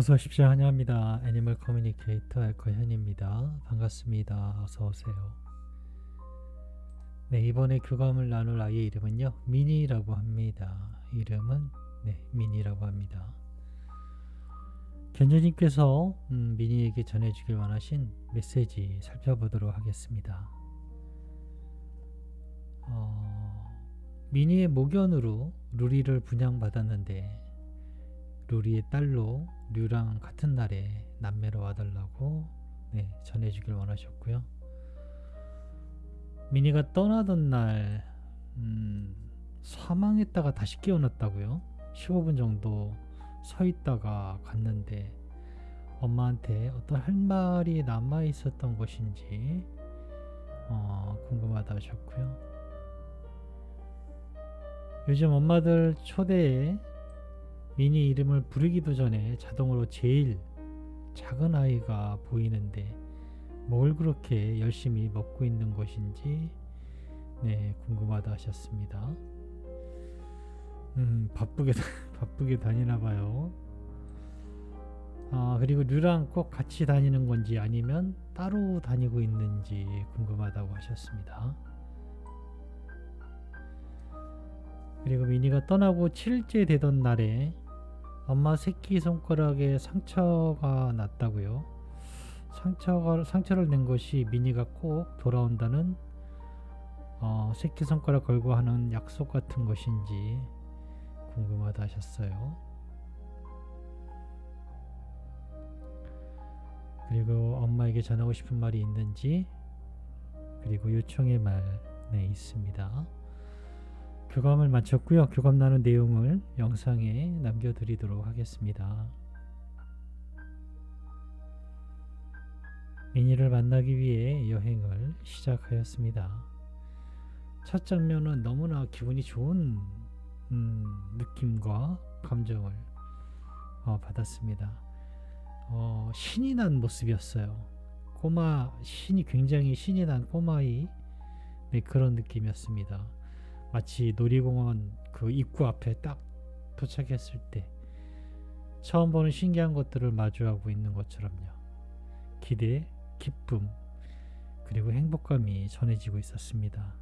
어서 오십시오. 환영합니다. 애니멀 커뮤니케이터 알코현입니다. 반갑습니다. 어서 오세요. 네, 이번에 교감을 나눌 아이의 이름은요. 미니라고 합니다. 이름은 네, 미니라고 합니다. 견주님께서 음, 미니에게 전해주길 원하신 메시지 살펴보도록 하겠습니다. 어, 미니의 모견으로 루리를 분양받았는데 루리의 딸로 류랑 같은 날에 남매로 와달라고 네, 전해주길 원하셨고요. 미니가 떠나던 날 음, 사망했다가 다시 깨어났다고요. 15분 정도 서 있다가 갔는데 엄마한테 어떤 할 말이 남아 있었던 것인지 어, 궁금하다 하셨고요. 요즘 엄마들 초대에 미니 이름을 부르기도 전에 자동으로 제일 작은 아이가 보이는데 뭘 그렇게 열심히 먹고 있는 것인지 네 궁금하다 하셨습니다. 음 바쁘게 바쁘게 다니나 봐요. 아 그리고 류랑 꼭 같이 다니는 건지 아니면 따로 다니고 있는지 궁금하다고 하셨습니다. 그리고 미니가 떠나고 7일째 되던 날에 엄마 새끼 손가락에 상처가 났다고요. 상처가 상처를 낸 것이 미니가 꼭 돌아온다는 어, 새끼 손가락 걸고 하는 약속 같은 것인지 궁금하다 하셨어요. 그리고 엄마에게 전하고 싶은 말이 있는지 그리고 요청의 말 네, 있습니다. 교감을 마쳤고요. 교감 나눈 내용을 영상에 남겨드리도록 하겠습니다. 미니를 만나기 위해 여행을 시작하였습니다. 첫 장면은 너무나 기분이 좋은 음, 느낌과 감정을 어, 받았습니다. 어, 신이 난 모습이었어요. 꼬마 신이 굉장히 신이 난 꼬마이 네, 그런 느낌이었습니다. 마치 놀이공원 그 입구 앞에 딱 도착했을 때 처음 보는 신기한 것들을 마주하고 있는 것처럼요. 기대, 기쁨, 그리고 행복감이 전해지고 있었습니다.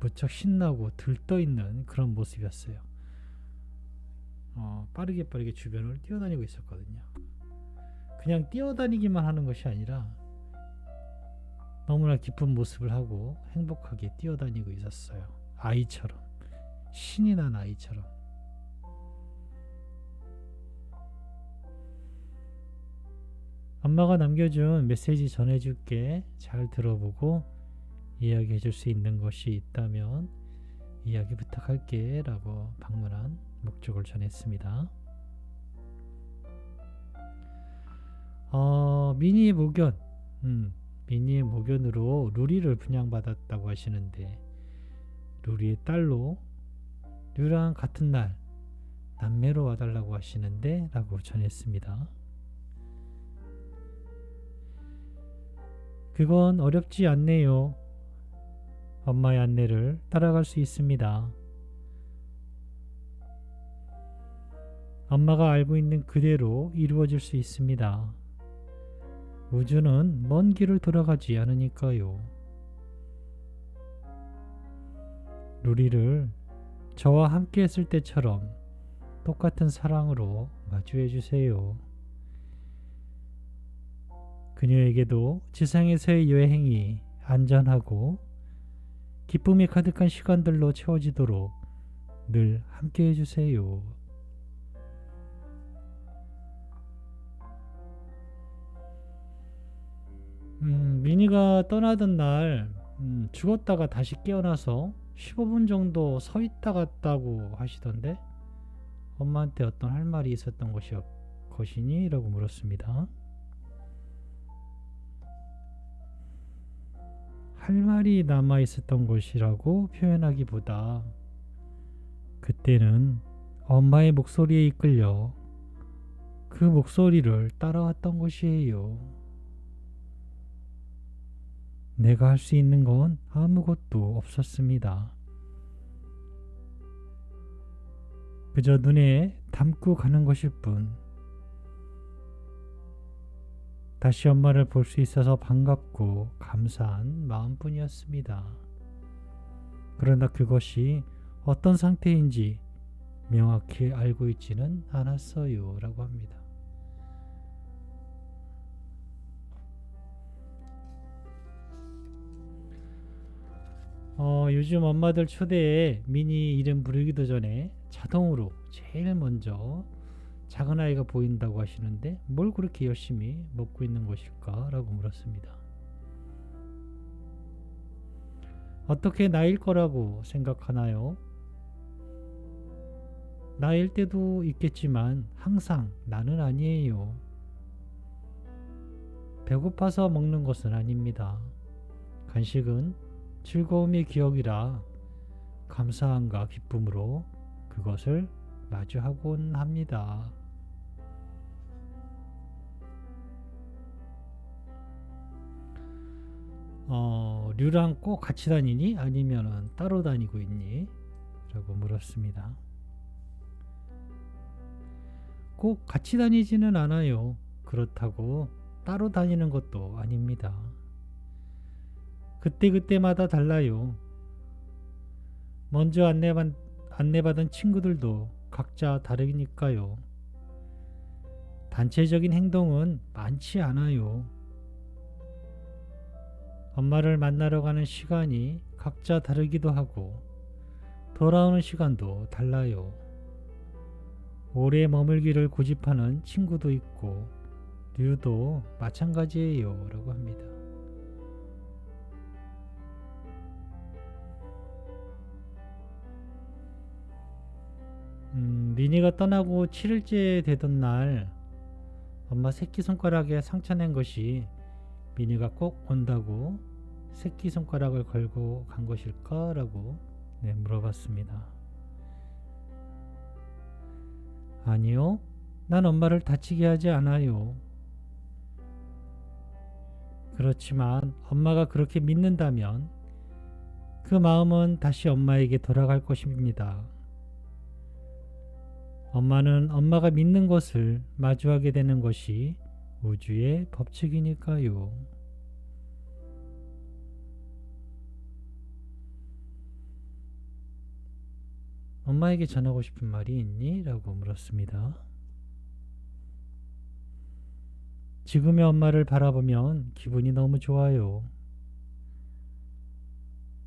무척 신나고 들떠 있는 그런 모습이었어요. 어, 빠르게 빠르게 주변을 뛰어다니고 있었거든요. 그냥 뛰어다니기만 하는 것이 아니라 너무나 기쁜 모습을 하고 행복하게 뛰어다니고 있었어요. 아이처럼. 신이 난 아이처럼. 엄마가 남겨준 메시지 전해줄게. 잘 들어보고 이야기해 줄 수 있는 것이 있다면 이야기 부탁할게. 라고 방문한 목적을 전했습니다. 어, 미니 모견. 음, 미니의 모견으로 루리를 분양받았다고 하시는데 루리의 딸로 류랑 같은 날 남매로 와달라고 하시는데 라고 전했습니다. 그건 어렵지 않네요. 엄마의 안내를 따라갈 수 있습니다. 엄마가 알고 있는 그대로 이루어질 수 있습니다. 우주는 먼 길을 돌아가지 않으니까요. 루리를 저와 함께 했을 때처럼 똑같은 사랑으로 마주해 주세요. 그녀에게도 지상에서의 여행이 안전하고 기쁨이 가득한 시간들로 채워지도록 늘 함께 해주세요. 음, 미니가 떠나던 날 음, 죽었다가 다시 깨어나서 15분 정도 서 있다 갔다고 하시던데 엄마한테 어떤 할 말이 있었던 것이 것이니? 라고 물었습니다. 할 말이 남아 있었던 것이라고 표현하기보다 그때는 엄마의 목소리에 이끌려 그 목소리를 따라왔던 것이에요. 내가 할 수 있는 건 아무것도 없었습니다. 그저 눈에 담고 가는 것일 뿐. 다시 엄마를 볼 수 있어서 반갑고 감사한 마음뿐이었습니다. 그러나 그것이 어떤 상태인지 명확히 알고 있지는 않았어요. 라고 합니다. 어, 요즘 엄마들 초대에 미니 이름 부르기도 전에 자동으로 제일 먼저 작은 아이가 보인다고 하시는데 뭘 그렇게 열심히 먹고 있는 것일까? 라고 물었습니다. 어떻게 나일 거라고 생각하나요? 나일 때도 있겠지만 항상 나는 아니에요. 배고파서 먹는 것은 아닙니다. 간식은 즐거움의 기억이라 감사함과 기쁨으로 그것을 마주하곤 합니다. 어, 류랑 꼭 같이 다니니? 아니면은 따로 다니고 있니? 라고 물었습니다. 꼭 같이 다니지는 않아요. 그렇다고 따로 다니는 것도 아닙니다. 그때그때마다 달라요. 먼저 안내받, 안내받은 친구들도 각자 다르니까요. 단체적인 행동은 많지 않아요. 엄마를 만나러 가는 시간이 각자 다르기도 하고 돌아오는 시간도 달라요. 오래 머물기를 고집하는 친구도 있고 류도 마찬가지예요. 라고 합니다. 미니가 떠나고 7일째 되던 날 엄마 새끼손가락에 상처 낸 것이 미니가 꼭 온다고 새끼손가락을 걸고 간 것일까? 라고 네, 물어봤습니다. 아니요. 난 엄마를 다치게 하지 않아요. 그렇지만 엄마가 그렇게 믿는다면 그 마음은 다시 엄마에게 돌아갈 것입니다. 엄마는 엄마가 믿는 것을 마주하게 되는 것이 우주의 법칙이니까요. 엄마에게 전하고 싶은 말이 있니? 라고 물었습니다. 지금의 엄마를 바라보면 기분이 너무 좋아요.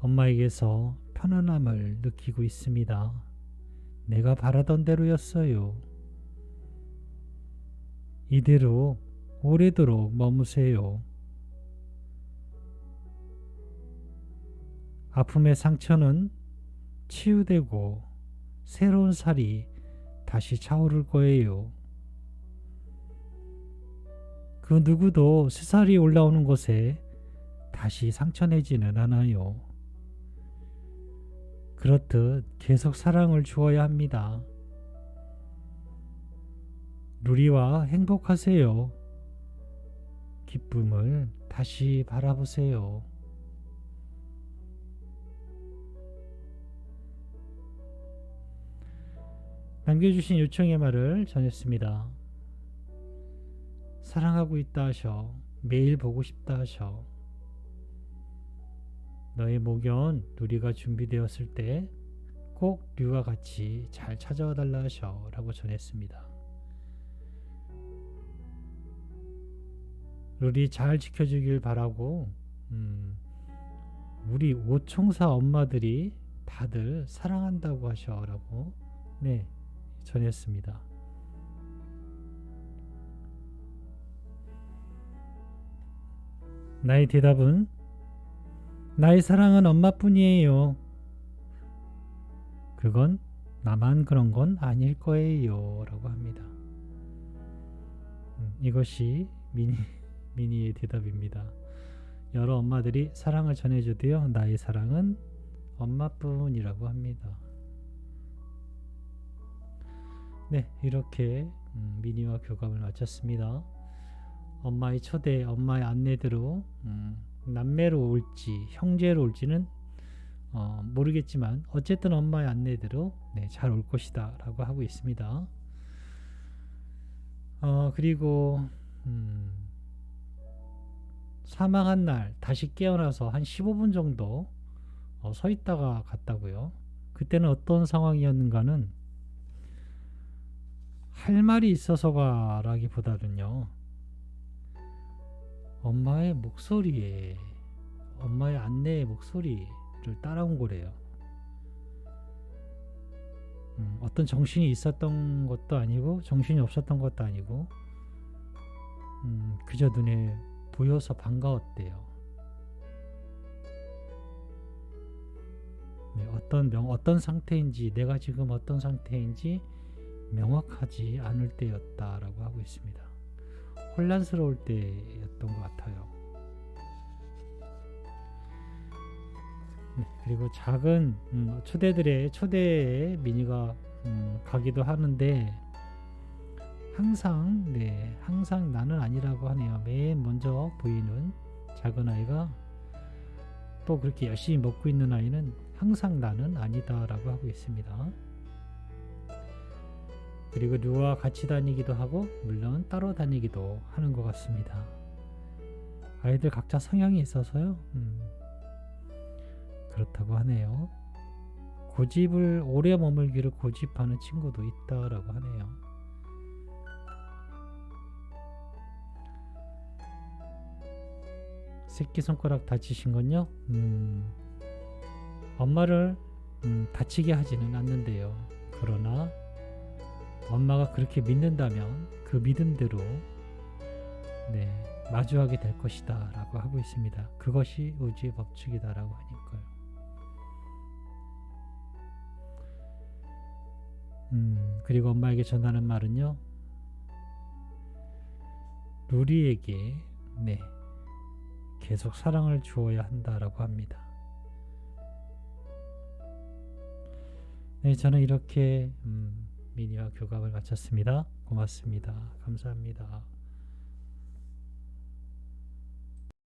엄마에게서 편안함을 느끼고 있습니다. 내가 바라던 대로였어요. 이대로 오래도록 머무세요. 아픔의 상처는 치유되고 새로운 살이 다시 차오를 거예요. 그 누구도 새살이 올라오는 곳에 다시 상처내지는 않아요. 그렇듯 계속 사랑을 주어야 합니다. 누리와 행복하세요. 기쁨을 다시 바라보세요. 남겨주신 요청의 말을 전했습니다. 사랑하고 있다 하셔. 매일 보고 싶다 하셔. 너의 목연 누리가 준비되었을 때 꼭 류와 같이 잘 찾아와 달라 하셔 라고 전했습니다. 룰이 잘 지켜주길 바라고 음, 우리 오총사 엄마들이 다들 사랑한다고 하셔 라고 네 전했습니다. 나의 대답은 나의 사랑은 엄마뿐이에요. 그건 나만 그런 건 아닐 거예요. 라고 합니다. 음, 이것이 미니, 미니의 대답입니다. 여러 엄마들이 사랑을 전해주되어 나의 사랑은 엄마뿐이라고 합니다. 네, 이렇게 음, 미니와 교감을 마쳤습니다. 엄마의 초대, 엄마의 안내대로 음, 남매로 올지 형제로 올지는 어, 모르겠지만 어쨌든 엄마의 안내대로 네, 잘 올 것이다 라고 하고 있습니다. 어, 그리고 음, 사망한 날 다시 깨어나서 한 15분 정도 어, 서 있다가 갔다고요. 그때는 어떤 상황이었는가는 할 말이 있어서가라기보다는요. 엄마의 목소리에 엄마의 안내의 목소리를 따라온 거래요. 음, 어떤 정신이 있었던 것도 아니고 정신이 없었던 것도 아니고 음, 그저 눈에 보여서 반가웠대요. 네, 어떤 명 어떤 상태인지 내가 지금 어떤 상태인지 명확하지 않을 때였다라고 하고 있습니다. 혼란스러울 때 였던 것 같아요. 네, 그리고 작은 음, 초대들의 초대에 미니가 음, 가기도 하는데 항상 네 항상 나는 아니라고 하네요. 맨 먼저 보이는 작은 아이가 또 그렇게 열심히 먹고 있는 아이는 항상 나는 아니다라고 하고 있습니다. 그리고 누와 같이 다니기도 하고 물론 따로 다니기도 하는 것 같습니다. 아이들 각자 성향이 있어서요. 음, 그렇다고 하네요. 고집을 오래 머물기를 고집하는 친구도 있다라고 하네요. 새끼 손가락 다치신 건요? 음, 엄마를 음, 다치게 하지는 않는데요. 그러나 엄마가 그렇게 믿는다면 그 믿음대로 네, 마주하게 될 것이다 라고 하고 있습니다. 그것이 우주의 법칙이다 라고 하니까요. 음, 그리고 엄마에게 전하는 말은요. 루리에게 네, 계속 사랑을 주어야 한다라고 합니다. 네, 저는 이렇게 음, 미니와 교감을 마쳤습니다. 고맙습니다. 감사합니다.